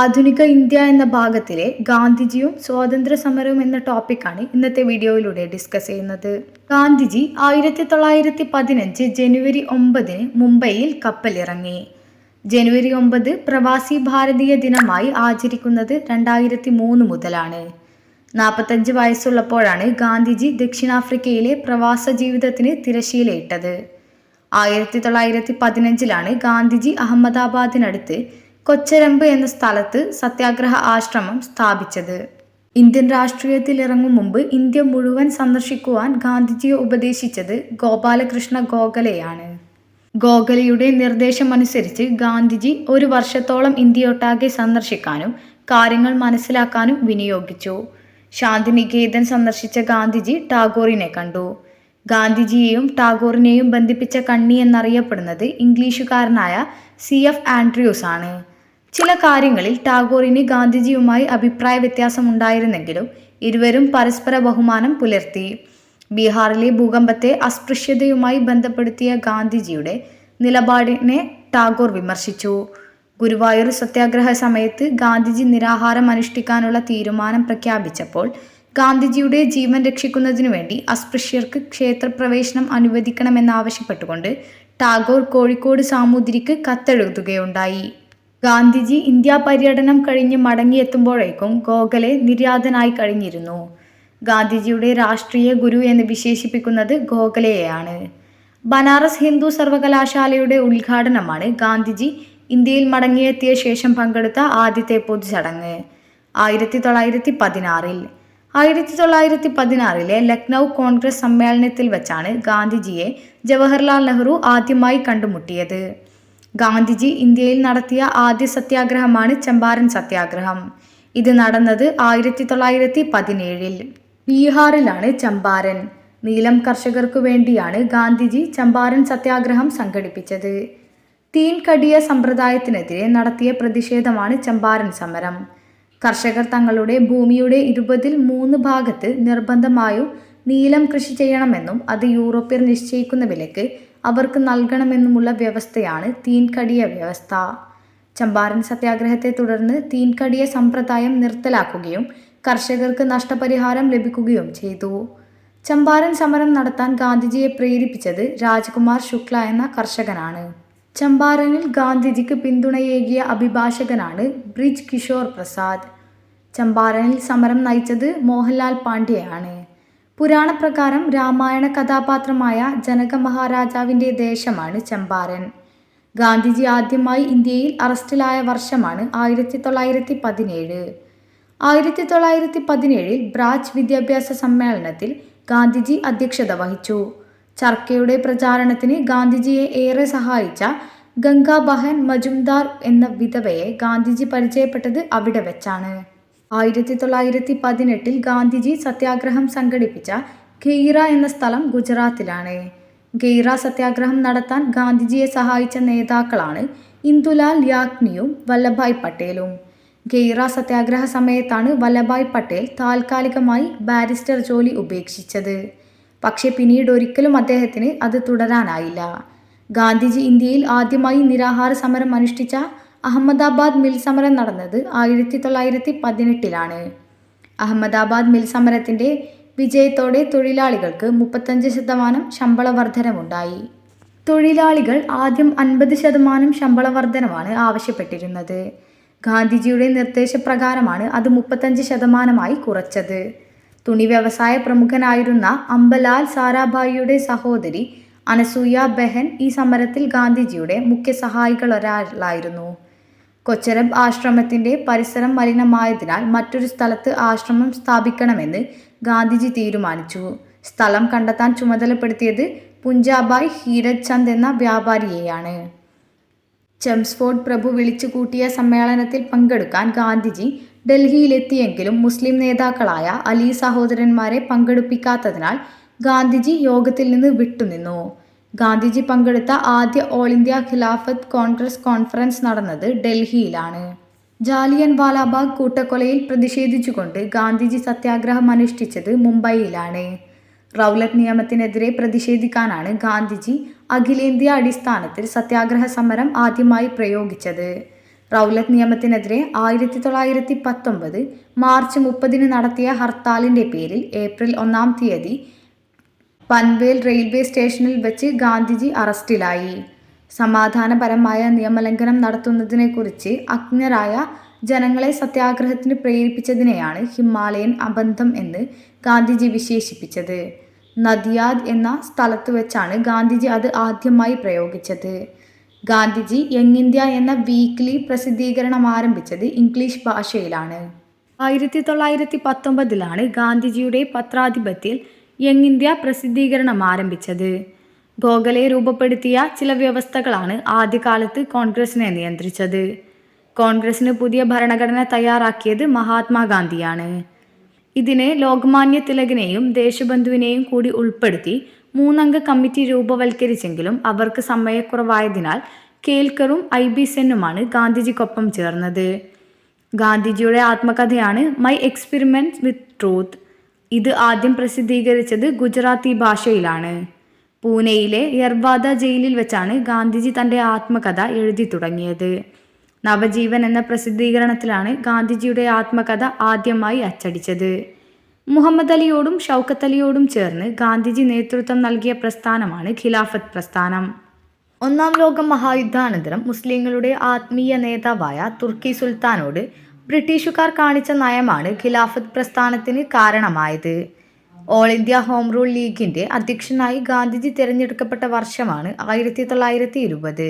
ആധുനിക ഇന്ത്യ എന്ന ഭാഗത്തിലെ ഗാന്ധിജിയും സ്വാതന്ത്ര്യ സമരവും എന്ന ടോപ്പിക്കാണ് ഇന്നത്തെ വീഡിയോയിലൂടെ ഡിസ്കസ് ചെയ്യുന്നത്. ഗാന്ധിജി ആയിരത്തി തൊള്ളായിരത്തി പതിനഞ്ച് ജനുവരി ഒമ്പതിന് മുംബൈയിൽ കപ്പലിറങ്ങി. ജനുവരി ഒമ്പത് പ്രവാസി ഭാരതീയ ദിനമായി ആചരിക്കുന്നത് രണ്ടായിരത്തി മൂന്ന് മുതലാണ്. നാൽപ്പത്തഞ്ച് വയസ്സുള്ളപ്പോഴാണ് ഗാന്ധിജി ദക്ഷിണാഫ്രിക്കയിലെ പ്രവാസ ജീവിതത്തിന് തിരശീലയിട്ടത് ആയിരത്തി തൊള്ളായിരത്തി പതിനഞ്ചിലാണ് ഗാന്ധിജി അഹമ്മദാബാദിനടുത്ത് കൊച്ചരമ്പ് എന്ന സ്ഥലത്ത് സത്യാഗ്രഹ ആശ്രമം സ്ഥാപിച്ചത്. ഇന്ത്യൻ രാഷ്ട്രീയത്തിൽ ഇറങ്ങും മുമ്പ് ഇന്ത്യ മുഴുവൻ സന്ദർശിക്കുവാൻ ഗാന്ധിജിയെ ഉപദേശിച്ചത് ഗോപാലകൃഷ്ണ ഗോഖലെയാണ്. ഗോഖലെയുടെ നിർദ്ദേശമനുസരിച്ച് ഗാന്ധിജി ഒരു വർഷത്തോളം ഇന്ത്യയൊട്ടാകെ സന്ദർശിക്കാനും കാര്യങ്ങൾ മനസ്സിലാക്കാനും വിനിയോഗിച്ചു. ശാന്തിനികേതൻ സന്ദർശിച്ച ഗാന്ധിജി ടാഗോറിനെ കണ്ടു. ഗാന്ധിജിയെയും ടാഗോറിനെയും ബന്ധിപ്പിച്ച കണ്ണി എന്നറിയപ്പെടുന്നത് ഇംഗ്ലീഷുകാരനായ സി. എഫ്. ആൻഡ്രൂസ് ആണ്. ചില കാര്യങ്ങളിൽ ടാഗോറിന് ഗാന്ധിജിയുമായി അഭിപ്രായ വ്യത്യാസമുണ്ടായിരുന്നെങ്കിലും ഇരുവരും പരസ്പര ബഹുമാനം പുലർത്തി. ബീഹാറിലെ ഭൂകമ്പത്തെ അസ്പൃശ്യതയുമായി ബന്ധപ്പെടുത്തിയ ഗാന്ധിജിയുടെ നിലപാടിനെ ടാഗോർ വിമർശിച്ചു. ഗുരുവായൂർ സത്യാഗ്രഹ സമയത്ത് ഗാന്ധിജി നിരാഹാരം അനുഷ്ഠിക്കാനുള്ള തീരുമാനം പ്രഖ്യാപിച്ചപ്പോൾ ഗാന്ധിജിയുടെ ജീവൻ രക്ഷിക്കുന്നതിനു വേണ്ടി അസ്പൃശ്യർക്ക് ക്ഷേത്രപ്രവേശനം അനുവദിക്കണമെന്നാവശ്യപ്പെട്ടുകൊണ്ട് ടാഗോർ കോഴിക്കോട് സാമൂതിരിക്ക് കത്തെഴുതുകയുണ്ടായി. ഗാന്ധിജി ഇന്ത്യ പര്യടനം കഴിഞ്ഞ് മടങ്ങിയെത്തുമ്പോഴേക്കും ഗോഖലെ നിര്യാതനായി കഴിഞ്ഞിരുന്നു. ഗാന്ധിജിയുടെ രാഷ്ട്രീയ ഗുരു എന്ന് വിശേഷിപ്പിക്കുന്നത് ഗോഖലെയാണ് ബനാറസ് ഹിന്ദു സർവകലാശാലയുടെ ഉദ്ഘാടനമാണ് ഗാന്ധിജി ഇന്ത്യയിൽ മടങ്ങിയെത്തിയ ശേഷം പങ്കെടുത്ത ആദ്യത്തെ പൊതുചടങ്ങ്. ആയിരത്തി തൊള്ളായിരത്തി പതിനാറിൽ ആയിരത്തി തൊള്ളായിരത്തി പതിനാറിലെ ലക്നൗ കോൺഗ്രസ് സമ്മേളനത്തിൽ വെച്ചാണ് ഗാന്ധിജിയെ ജവഹർലാൽ നെഹ്റു ആദ്യമായി കണ്ടുമുട്ടിയത്. ഗാന്ധിജി ഇന്ത്യയിൽ നടത്തിയ ആദ്യ സത്യാഗ്രഹമാണ് ചമ്പാരൻ സത്യാഗ്രഹം. ഇത് നടന്നത് ആയിരത്തി തൊള്ളായിരത്തി പതിനേഴിൽ. ബീഹാറിലാണ് ചമ്പാരൻ. നീലം കർഷകർക്കു വേണ്ടിയാണ് ഗാന്ധിജി ചമ്പാരൻ സത്യാഗ്രഹം സംഘടിപ്പിച്ചത്. തീൻ കടിയ സമ്പ്രദായത്തിനെതിരെ നടത്തിയ പ്രതിഷേധമാണ് ചമ്പാരൻ സമരം. കർഷകർ തങ്ങളുടെ ഭൂമിയുടെ ഇരുപതിൽ മൂന്ന് ഭാഗത്ത് നിർബന്ധമായും നീലം കൃഷി ചെയ്യണമെന്നും അത് യൂറോപ്യർ നിശ്ചയിക്കുന്ന വിലയ്ക്ക് അവർക്ക് നൽകണമെന്നുമുള്ള വ്യവസ്ഥയാണ് തീൻകടിയ വ്യവസ്ഥ. ചമ്പാരൻ സത്യാഗ്രഹത്തെ തുടർന്ന് തീൻകടിയ സമ്പ്രദായം നിർത്തലാക്കുകയും കർഷകർക്ക് നഷ്ടപരിഹാരം ലഭിക്കുകയും ചെയ്തു. ചമ്പാരൻ സമരം നടത്താൻ ഗാന്ധിജിയെ പ്രേരിപ്പിച്ചത് രാജ്കുമാർ ശുക്ല എന്ന കർഷകനാണ്. ചമ്പാരനിൽ ഗാന്ധിജിക്ക് പിന്തുണയേകിയ അഭിഭാഷകനാണ് ബ്രിജ് കിഷോർ പ്രസാദ്. ചമ്പാരനിൽ സമരം നയിച്ചത് മോഹൻലാൽ പാണ്ഡെയാണ് പുരാണപ്രകാരം രാമായണ കഥാപാത്രമായ ജനക മഹാരാജാവിന്റെ ദേശമാണ് ചമ്പാരൻ. ഗാന്ധിജി ആദ്യമായി ഇന്ത്യയിൽ അറസ്റ്റിലായ വർഷമാണ് ആയിരത്തി തൊള്ളായിരത്തി പതിനേഴ് ആയിരത്തി തൊള്ളായിരത്തി പതിനേഴിൽ ബ്രാച്ച് വിദ്യാഭ്യാസ സമ്മേളനത്തിൽ ഗാന്ധിജി അധ്യക്ഷത വഹിച്ചു. ചർക്കയുടെ പ്രചാരണത്തിന് ഗാന്ധിജിയെ ഏറെ സഹായിച്ച ഗംഗാബഹൻ മജുംദാർ എന്ന വിധവയെ ഗാന്ധിജി പരിചയപ്പെട്ടത് അവിടെ വെച്ചാണ്. ആയിരത്തി തൊള്ളായിരത്തി പതിനെട്ടിൽ ഗാന്ധിജി സത്യാഗ്രഹം സംഘടിപ്പിച്ച ഖെയ്റ എന്ന സ്ഥലം ഗുജറാത്തിലാണ്. ഖെയ്റ സത്യാഗ്രഹം നടത്താൻ ഗാന്ധിജിയെ സഹായിച്ച നേതാക്കളാണ് ഇന്ദുലാൽ യാഗ്നിയും വല്ലഭായ് പട്ടേലും. ഖെയ്റ സത്യാഗ്രഹ സമയത്താണ് വല്ലഭായ് പട്ടേൽ താൽക്കാലികമായി ബാരിസ്റ്റർ ജോലി ഉപേക്ഷിച്ചത്. പക്ഷേ പിന്നീട് ഒരിക്കലും അദ്ദേഹത്തിന് അത് തുടരാനായില്ല. ഗാന്ധിജി ഇന്ത്യയിൽ ആദ്യമായി നിരാഹാര സമരം അനുഷ്ഠിച്ച അഹമ്മദാബാദ് മിൽ സമരം നടന്നത് ആയിരത്തി തൊള്ളായിരത്തി പതിനെട്ടിലാണ് അഹമ്മദാബാദ് മിൽ സമരത്തിന്റെ വിജയത്തോടെ തൊഴിലാളികൾക്ക് മുപ്പത്തഞ്ച് ശതമാനം ശമ്പള വർധനമുണ്ടായി തൊഴിലാളികൾ ആദ്യം അൻപത് ശതമാനം ശമ്പള വർധനമാണ് ആവശ്യപ്പെട്ടിരുന്നത്. ഗാന്ധിജിയുടെ നിർദ്ദേശപ്രകാരമാണ് അത് മുപ്പത്തഞ്ച് ശതമാനമായി കുറച്ചത്. തുണി വ്യവസായ പ്രമുഖനായിരുന്ന അംബലാൽ സാരാഭായിയുടെ സഹോദരി അനസൂയ ബെഹൻ ഈ സമരത്തിൽ ഗാന്ധിജിയുടെ മുഖ്യ സഹായികളൊരാളായിരുന്നു കൊച്ചരബ് ആശ്രമത്തിന്റെ പരിസരം മലിനമായതിനാൽ മറ്റൊരു സ്ഥലത്ത് ആശ്രമം സ്ഥാപിക്കണമെന്ന് ഗാന്ധിജി തീരുമാനിച്ചു. സ്ഥലം കണ്ടെത്താൻ ചുമതലപ്പെടുത്തിയത് പുഞ്ചാബായ് ഹീരജ് ചന്ദ് എന്ന വ്യാപാരിയെയാണ്. ചെംസ്ഫോർഡ് പ്രഭു വിളിച്ചു കൂട്ടിയ സമ്മേളനത്തിൽ പങ്കെടുക്കാൻ ഗാന്ധിജി ഡൽഹിയിലെത്തിയെങ്കിലും മുസ്ലിം നേതാക്കളായ അലി സഹോദരന്മാരെ പങ്കെടുപ്പിക്കാത്തതിനാൽ ഗാന്ധിജി യോഗത്തിൽ നിന്ന് വിട്ടുനിന്നു. ഗാന്ധിജി പങ്കെടുത്ത ആദ്യ all India Khilafat Congress conference നടന്നത് ഡൽഹിയിലാണ്. ജാലിയൻ വാലാബാഗ് കൂട്ടക്കൊലയിൽ പ്രതിഷേധിച്ചുകൊണ്ട് ഗാന്ധിജി സത്യാഗ്രഹം അനുഷ്ഠിച്ചത് മുംബൈയിലാണ്. റൗലറ്റ് നിയമത്തിനെതിരെ പ്രതിഷേധിക്കാനാണ് ഗാന്ധിജി അഖിലേന്ത്യാ അടിസ്ഥാനത്തിൽ സത്യാഗ്രഹ സമരം ആദ്യമായി പ്രയോഗിച്ചത്. റൗലത്ത് നിയമത്തിനെതിരെ ആയിരത്തി തൊള്ളായിരത്തി പത്തൊമ്പത് മാർച്ച് മുപ്പതിന് നടത്തിയ ഹർത്താലിന്റെ പേരിൽ ഏപ്രിൽ ഒന്നാം തീയതി പൻവേൽ റെയിൽവേ സ്റ്റേഷനിൽ വെച്ച് ഗാന്ധിജി അറസ്റ്റിലായി. സമാധാനപരമായ നിയമലംഘനം നടത്തുന്നതിനെക്കുറിച്ച് അജ്ഞരായ ജനങ്ങളെ സത്യാഗ്രഹത്തിന് പ്രേരിപ്പിച്ചതിനെയാണ് ഹിമാലയൻ അബന്ധം എന്ന് ഗാന്ധിജി വിശേഷിപ്പിച്ചത്. നദിയാദ് എന്ന സ്ഥലത്ത് വെച്ചാണ് ഗാന്ധിജി അത് ആദ്യമായി പ്രയോഗിച്ചത്. ഗാന്ധിജി യങ് ഇന്ത്യ എന്ന വീക്ക്ലി പ്രസിദ്ധീകരണം ആരംഭിച്ചത് ഇംഗ്ലീഷ് ഭാഷയിലാണ്. ആയിരത്തി തൊള്ളായിരത്തി പത്തൊമ്പതിലാണ് ഗാന്ധിജിയുടെ പത്രാധിപത്യത്തിൽ യങ് ഇന്ത്യ പ്രസിദ്ധീകരണം ആരംഭിച്ചത്. ഗോഖലെ രൂപപ്പെടുത്തിയ ചില വ്യവസ്ഥകളാണ് ആദ്യകാലത്ത് കോൺഗ്രസിനെ നിയന്ത്രിച്ചത്. കോൺഗ്രസിന് പുതിയ ഭരണഘടന തയ്യാറാക്കിയത് മഹാത്മാഗാന്ധിയാണ്. ഇതിനെ ലോകമാന്യ തിലകിനെയും ദേശബന്ധുവിനെയും കൂടി ഉൾപ്പെടുത്തി മൂന്നംഗ കമ്മിറ്റി രൂപവൽക്കരിച്ചെങ്കിലും അവർക്ക് സമയക്കുറവായതിനാൽ കേൽക്കറും ഐ ബി സെന്നുമാണ് ഗാന്ധിജിക്കൊപ്പം ചേർന്നത്. ഗാന്ധിജിയുടെ ആത്മകഥയാണ് മൈ എക്സ്പെരിമെന്റ്സ് വിത്ത് ട്രൂത്ത് ഇത് ആദ്യം പ്രസിദ്ധീകരിച്ചത് ഗുജറാത്തി ഭാഷയിലാണ്. പൂനെയിലെ യർവാദ ജയിലിൽ വെച്ചാണ് ഗാന്ധിജി തന്റെ ആത്മകഥ എഴുതി തുടങ്ങിയത്. നവജീവൻ എന്ന പ്രസിദ്ധീകരണത്തിലാണ് ഗാന്ധിജിയുടെ ആത്മകഥ ആദ്യമായി അച്ചടിച്ചത്. മുഹമ്മദ് അലിയോടും ഷൗക്കത്ത് അലിയോടും ചേർന്ന് ഗാന്ധിജി നേതൃത്വം നൽകിയ പ്രസ്ഥാനമാണ് ഖിലാഫത്ത് പ്രസ്ഥാനം. ഒന്നാം ലോക മഹായുദ്ധാനന്തരം മുസ്ലിങ്ങളുടെ ആത്മീയ നേതാവായ തുർക്കി സുൽത്താനോട് ബ്രിട്ടീഷുകാർ കാണിച്ച നയമാണ് ഖിലാഫത്ത് പ്രസ്ഥാനത്തിന് കാരണമായത്. ഓൾ ഇന്ത്യ ഹോം റൂൾ ലീഗിന്റെ അധ്യക്ഷനായി ഗാന്ധിജി തിരഞ്ഞെടുക്കപ്പെട്ട വർഷമാണ് ആയിരത്തി തൊള്ളായിരത്തി ഇരുപത്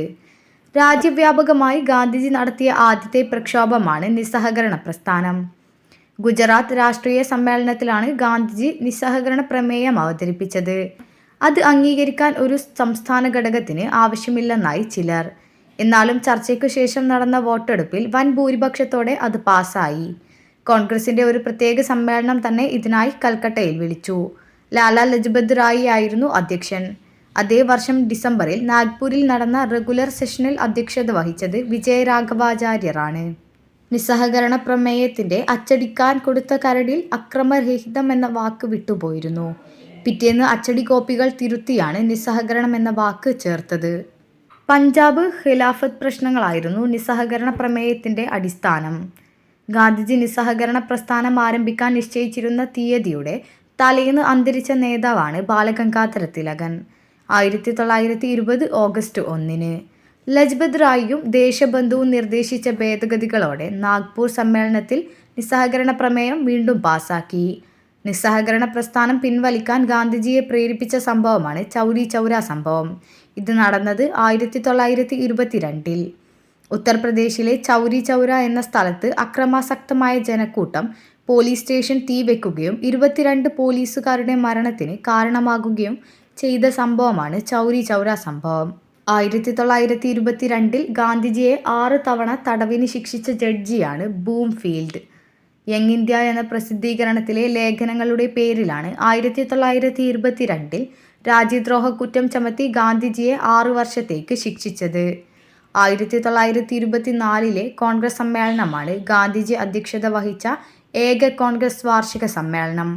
രാജ്യവ്യാപകമായി ഗാന്ധിജി നടത്തിയ ആദ്യത്തെ പ്രക്ഷോഭമാണ് നിസ്സഹകരണ പ്രസ്ഥാനം. ഗുജറാത്ത് രാഷ്ട്രീയ സമ്മേളനത്തിലാണ് ഗാന്ധിജി നിസ്സഹകരണ പ്രമേയം അവതരിപ്പിച്ചത്. അത് അംഗീകരിക്കാൻ ഒരു സംസ്ഥാന ഘടകത്തിന് ആവശ്യമില്ലെന്നായി ചിലർ എന്നാലും ചർച്ചയ്ക്കു ശേഷം നടന്ന വോട്ടെടുപ്പിൽ വൻ ഭൂരിപക്ഷത്തോടെ അത് പാസായി കോൺഗ്രസിന്റെ ഒരു പ്രത്യേക സമ്മേളനം തന്നെ ഇതിനായി കൽക്കട്ടയിൽ വിളിച്ചു. ലാലാ ലജ്പത് റായി ആയിരുന്നു അധ്യക്ഷൻ. അതേ വർഷം ഡിസംബറിൽ നാഗ്പൂരിൽ നടന്ന റെഗുലർ സെഷനിൽ അധ്യക്ഷത വഹിച്ചത് വിജയരാഘവാചാര്യറാണ്. നിസ്സഹകരണ പ്രമേയത്തിന്റെ അച്ചടിക്കാൻ കൊടുത്ത കരടിൽ അക്രമരഹിതം എന്ന വാക്ക് വിട്ടുപോയിരുന്നു. പിറ്റേന്ന് അച്ചടി കോപ്പികൾ തിരുത്തിയാണ് നിസ്സഹകരണം എന്ന വാക്ക് ചേർത്തത്. പഞ്ചാബ് ഖിലാഫത്ത് പ്രശ്നങ്ങളായിരുന്നു നിസ്സഹകരണ പ്രമേയത്തിന്റെ അടിസ്ഥാനം. ഗാന്ധിജി നിസ്സഹകരണ പ്രസ്ഥാനം ആരംഭിക്കാൻ നിശ്ചയിച്ചിരുന്ന തീയതിയുടെ തലേന്ന് അന്തരിച്ച നേതാവാണ് ബാലഗംഗാധര തിലകൻ ആയിരത്തി തൊള്ളായിരത്തി ഇരുപത് ഓഗസ്റ്റ് ഒന്നിന് ലജ്പത് റായിയും ദേശബന്ധുവും നിർദ്ദേശിച്ച ഭേദഗതികളോടെ നാഗ്പൂർ സമ്മേളനത്തിൽ നിസ്സഹകരണ പ്രമേയം വീണ്ടും പാസാക്കി. നിസ്സഹകരണ പ്രസ്ഥാനം പിൻവലിക്കാൻ ഗാന്ധിജിയെ പ്രേരിപ്പിച്ച സംഭവമാണ് ചൗരി ചൗര സംഭവം. ഇത് നടന്നത് ആയിരത്തി തൊള്ളായിരത്തി ഇരുപത്തിരണ്ടിൽ ഉത്തർപ്രദേശിലെ ചൗരി ചൗര എന്ന സ്ഥലത്ത് അക്രമാസക്തമായ ജനക്കൂട്ടം പോലീസ് സ്റ്റേഷൻ തീവെക്കുകയും ഇരുപത്തിരണ്ട് പോലീസുകാരുടെ മരണത്തിന് കാരണമാകുകയും ചെയ്ത സംഭവമാണ് ചൗരി ചൗര സംഭവം. ആയിരത്തി തൊള്ളായിരത്തി ഇരുപത്തിരണ്ടിൽ ഗാന്ധിജിയെ ആറ് തവണ തടവിന് ശിക്ഷിച്ച ജഡ്ജിയാണ് ബൂംഫീൽഡ്. യങ് ഇന്ത്യ എന്ന പ്രസിദ്ധീകരണത്തിലെ ലേഖനങ്ങളുടെ പേരിലാണ് ആയിരത്തി തൊള്ളായിരത്തി ഇരുപത്തിരണ്ടിൽ രാജ്യദ്രോഹ കുറ്റം ചുമത്തി ഗാന്ധിജിയെ ആറു വർഷത്തേക്ക് ശിക്ഷിച്ചത്. ആയിരത്തി തൊള്ളായിരത്തി ഇരുപത്തിനാലിലെ കോൺഗ്രസ് സമ്മേളനമാണ് ഗാന്ധിജി അധ്യക്ഷത വഹിച്ച ഏക കോൺഗ്രസ് വാർഷിക സമ്മേളനം.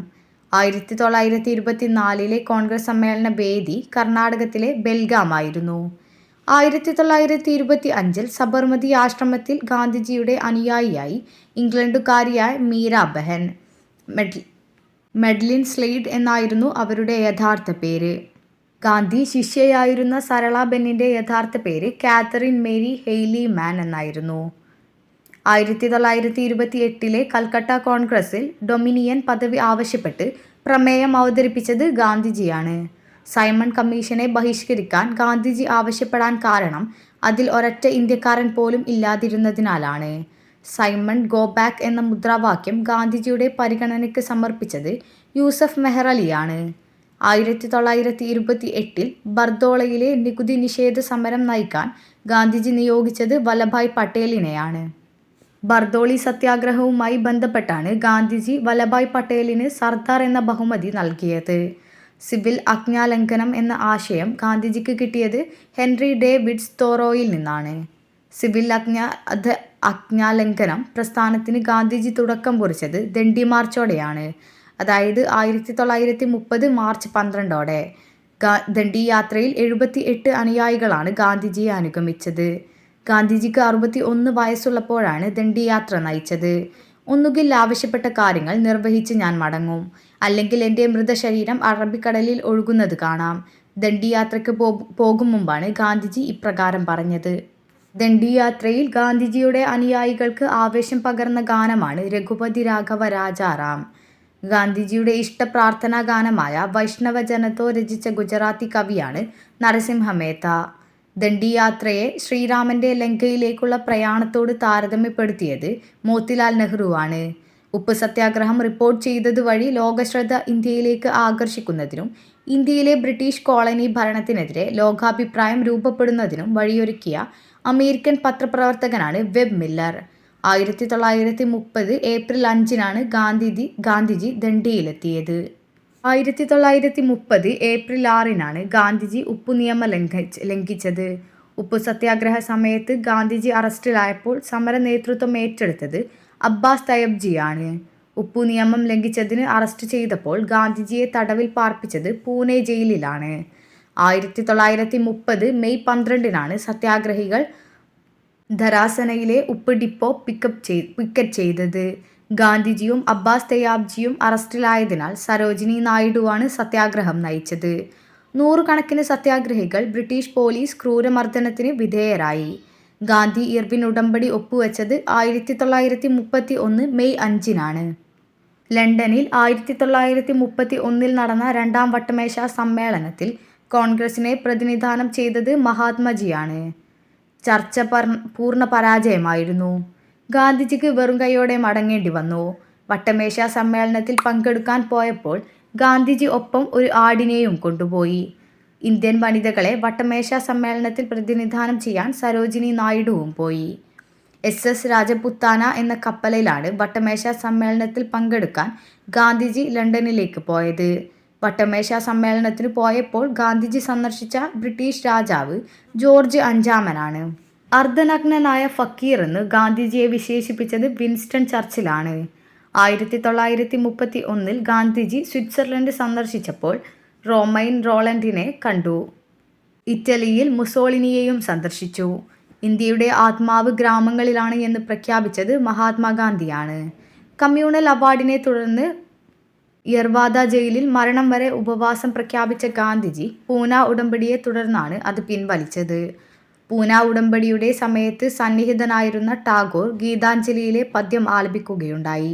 ആയിരത്തി തൊള്ളായിരത്തി ഇരുപത്തിനാലിലെ കോൺഗ്രസ് സമ്മേളന വേദി കർണാടകത്തിലെ ബെൽഗാമായിരുന്നു. ആയിരത്തി തൊള്ളായിരത്തി ഇരുപത്തി അഞ്ചിൽ സബർമതി ആശ്രമത്തിൽ ഗാന്ധിജിയുടെ അനുയായിയായി ഇംഗ്ലണ്ടുകാരിയായ മീര ബെഹൻ. മെഡ് മെഡ്ലിൻ സ്ലെയ്ഡ് എന്നായിരുന്നു അവരുടെ യഥാർത്ഥ പേര്. ഗാന്ധി ശിഷ്യയായിരുന്ന സരള ബെന്നിന്റെ യഥാർത്ഥ പേര് കാത്തറിൻ മേരി ഹെയ്ലി മാൻ എന്നായിരുന്നു. ആയിരത്തി തൊള്ളായിരത്തി ഇരുപത്തി എട്ടിലെ കൽക്കട്ട കോൺഗ്രസിൽ ഡൊമിനിയൻ പദവി ആവശ്യപ്പെട്ട് പ്രമേയം അവതരിപ്പിച്ചത് ഗാന്ധിജിയാണ്. സൈമൺ കമ്മീഷനെ ബഹിഷ്കരിക്കാൻ ഗാന്ധിജി ആവശ്യപ്പെടാൻ കാരണം അതിൽ ഒരൊറ്റ ഇന്ത്യക്കാരൻ പോലും ഇല്ലാതിരുന്നതിനാലാണ്. സൈമൺ ഗോ ബാക്ക് എന്ന മുദ്രാവാക്യം ഗാന്ധിജിയുടെ പരിഗണനയ്ക്ക് സമർപ്പിച്ചത് യൂസഫ് മെഹ്റലിയാണ് ആയിരത്തി തൊള്ളായിരത്തി ഇരുപത്തി എട്ടിൽ ബർദോളയിലെ നികുതി നിഷേധ സമരം നയിക്കാൻ ഗാന്ധിജി നിയോഗിച്ചത് വല്ലഭായ് പട്ടേലിനെയാണ്. ബർദോളി സത്യാഗ്രഹവുമായി ബന്ധപ്പെട്ടാണ് ഗാന്ധിജി വല്ലഭായ് പട്ടേലിന് സർദാർ എന്ന ബഹുമതി നൽകിയത്. സിവിൽ അജ്ഞാലംഘനം എന്ന ആശയം ഗാന്ധിജിക്ക് കിട്ടിയത് ഹെൻറി ഡേവിഡ്സ് തോറോയിൽ നിന്നാണ്. സിവിൽ അജ്ഞാ ആജ്ഞാലംഘനം പ്രസ്ഥാനത്തിന് ഗാന്ധിജി തുടക്കം കുറിച്ചത് ദണ്ഡി മാർച്ചോടെയാണ് അതായത് ആയിരത്തി തൊള്ളായിരത്തി മുപ്പത് മാർച്ച് പന്ത്രണ്ടോടെ. ദണ്ഡി യാത്രയിൽ എഴുപത്തി എട്ട് അനുയായികളാണ് ഗാന്ധിജിയെ അനുഗമിച്ചത്. ഗാന്ധിജിക്ക് അറുപത്തി ഒന്ന് വയസ്സുള്ളപ്പോഴാണ് ദണ്ഡി യാത്ര നയിച്ചത്. ഒന്നുകിൽ ആവശ്യപ്പെട്ട കാര്യങ്ങൾ നിർവഹിച്ച് ഞാൻ മടങ്ങും. അല്ലെങ്കിൽ എന്റെ മൃതശരീരം അറബിക്കടലിൽ ഒഴുകുന്നത് കാണാം. ദണ്ഡിയാത്രയ്ക്ക് പോകും മുമ്പാണ് ഗാന്ധിജി ഇപ്രകാരം പറഞ്ഞത്. ദണ്ഡിയാത്രയിൽ ഗാന്ധിജിയുടെ അനുയായികൾക്ക് ആവേശം പകർന്ന ഗാനമാണ് രഘുപതി രാഘവ രാജാറാം ഗാന്ധിജിയുടെ ഇഷ്ടപ്രാർത്ഥനാ ഗാനമായ വൈഷ്ണവ ജനതോ രചിച്ച ഗുജറാത്തി കവിയാണ് നരസിംഹ മേത്ത. ദണ്ഡിയാത്രയെ ശ്രീരാമന്റെ ലങ്കയിലേക്കുള്ള പ്രയാണത്തോട് താരതമ്യപ്പെടുത്തിയത് മോത്തിലാൽ നെഹ്റുവാണ് ഉപ്പ് സത്യാഗ്രഹം റിപ്പോർട്ട് ചെയ്തത് വഴി ലോകശ്രദ്ധ ഇന്ത്യയിലേക്ക് ആകർഷിക്കുന്നതിനും ഇന്ത്യയിലെ ബ്രിട്ടീഷ് കോളനി ഭരണത്തിനെതിരെ ലോകാഭിപ്രായം രൂപപ്പെടുന്നതിനും വഴിയൊരുക്കിയ അമേരിക്കൻ പത്രപ്രവർത്തകനാണ് വെബ് മില്ലർ. ആയിരത്തി തൊള്ളായിരത്തി മുപ്പത് ഏപ്രിൽ അഞ്ചിനാണ് ഗാന്ധിജി ഗാന്ധിജി ദണ്ഡിയിലെത്തിയത്. ആയിരത്തി തൊള്ളായിരത്തി മുപ്പത് ഏപ്രിൽ ആറിനാണ് ഗാന്ധിജി ഉപ്പു നിയമം ലംഘിച്ച് ലംഘിച്ചത്. ഉപ്പു സത്യാഗ്രഹ സമയത്ത് ഗാന്ധിജി അറസ്റ്റിലായപ്പോൾ സമര നേതൃത്വം ഏറ്റെടുത്തത് അബ്ബാസ് തയബ്ജിയാണ് ഉപ്പു നിയമം ലംഘിച്ചതിന് അറസ്റ്റ് ചെയ്തപ്പോൾ ഗാന്ധിജിയെ തടവിൽ പാർപ്പിച്ചത് പൂനെ ജയിലിലാണ്. ആയിരത്തി തൊള്ളായിരത്തി മുപ്പത് മെയ് പന്ത്രണ്ടിനാണ് സത്യാഗ്രഹികൾ ധരാസനയിലെ ഉപ്പ് ഡിപ്പോ പിക്കപ്പ് ചെയ് പിക്കറ്റ് ചെയ്തത്. ഗാന്ധിജിയും അബ്ബാസ് തയ്യാബ്ജിയും അറസ്റ്റിലായതിനാൽ സരോജിനി നായിഡുവാണ് സത്യാഗ്രഹം നയിച്ചത്. നൂറുകണക്കിന് സത്യാഗ്രഹികൾ ബ്രിട്ടീഷ് പോലീസ് ക്രൂരമർദ്ദനത്തിന് വിധേയരായി. ഗാന്ധി ഇർവിൻ ഉടമ്പടി ഒപ്പുവെച്ചത് ആയിരത്തി തൊള്ളായിരത്തി മുപ്പത്തി ഒന്ന് മെയ് അഞ്ചിനാണ്. ലണ്ടനിൽ ആയിരത്തി തൊള്ളായിരത്തി മുപ്പത്തി ഒന്നിൽ നടന്ന രണ്ടാം വട്ടമേശ സമ്മേളനത്തിൽ കോൺഗ്രസിനെ പ്രതിനിധാനം ചെയ്തത് മഹാത്മജിയാണ്. ചർച്ച പൂർണ പരാജയമായിരുന്നു. ഗാന്ധിജിക്ക് വെറും കൈയോടെ മടങ്ങേണ്ടി വന്നു. വട്ടമേശ സമ്മേളനത്തിൽ പങ്കെടുക്കാൻ പോയപ്പോൾ ഗാന്ധിജി ഒപ്പം ഒരു ആടിനെയും കൊണ്ടുപോയി. ഇന്ത്യൻ വനിതകളെ വട്ടമേശ സമ്മേളനത്തിൽ പ്രതിനിധാനം ചെയ്യാൻ സരോജിനി നായിഡുവും പോയി. എസ് എസ് രാജപുത്താന എന്ന കപ്പലിലാണ് വട്ടമേശ സമ്മേളനത്തിൽ പങ്കെടുക്കാൻ ഗാന്ധിജി ലണ്ടനിലേക്ക് പോയത്. വട്ടമേശ സമ്മേളനത്തിന് പോയപ്പോൾ ഗാന്ധിജി സന്ദർശിച്ച ബ്രിട്ടീഷ് രാജാവ് ജോർജ് അഞ്ചാമനാണ്. അർദ്ധനഗ്നനായ ഫക്കീർ എന്ന് ഗാന്ധിജിയെ വിശേഷിപ്പിച്ചത് വിൻസ്റ്റൺ ചർച്ചിലാണ്. ആയിരത്തി തൊള്ളായിരത്തി മുപ്പത്തി ഒന്നിൽ ഗാന്ധിജി സ്വിറ്റ്സർലൻഡ് സന്ദർശിച്ചപ്പോൾ റോമൈൻ റോളൻഡിനെ കണ്ടു. ഇറ്റലിയിൽ മുസോളിനിയെയും സന്ദർശിച്ചു. ഇന്ത്യയുടെ ആത്മാവ് ഗ്രാമങ്ങളിലാണ് എന്ന് പ്രഖ്യാപിച്ചത് മഹാത്മാഗാന്ധിയാണ്. കമ്മ്യൂണൽ അവാർഡിനെ തുടർന്ന് യർവാദ ജയിലിൽ മരണം വരെ ഉപവാസം പ്രഖ്യാപിച്ച ഗാന്ധിജി പൂന ഉടമ്പടിയെ തുടർന്നാണ് അത് പിൻവലിച്ചത്. പൂന ഉടമ്പടിയുടെ സമയത്ത് സന്നിഹിതനായിരുന്ന ടാഗോർ ഗീതാഞ്ജലിയിലെ പദ്യം ആലപിക്കുകയുണ്ടായി.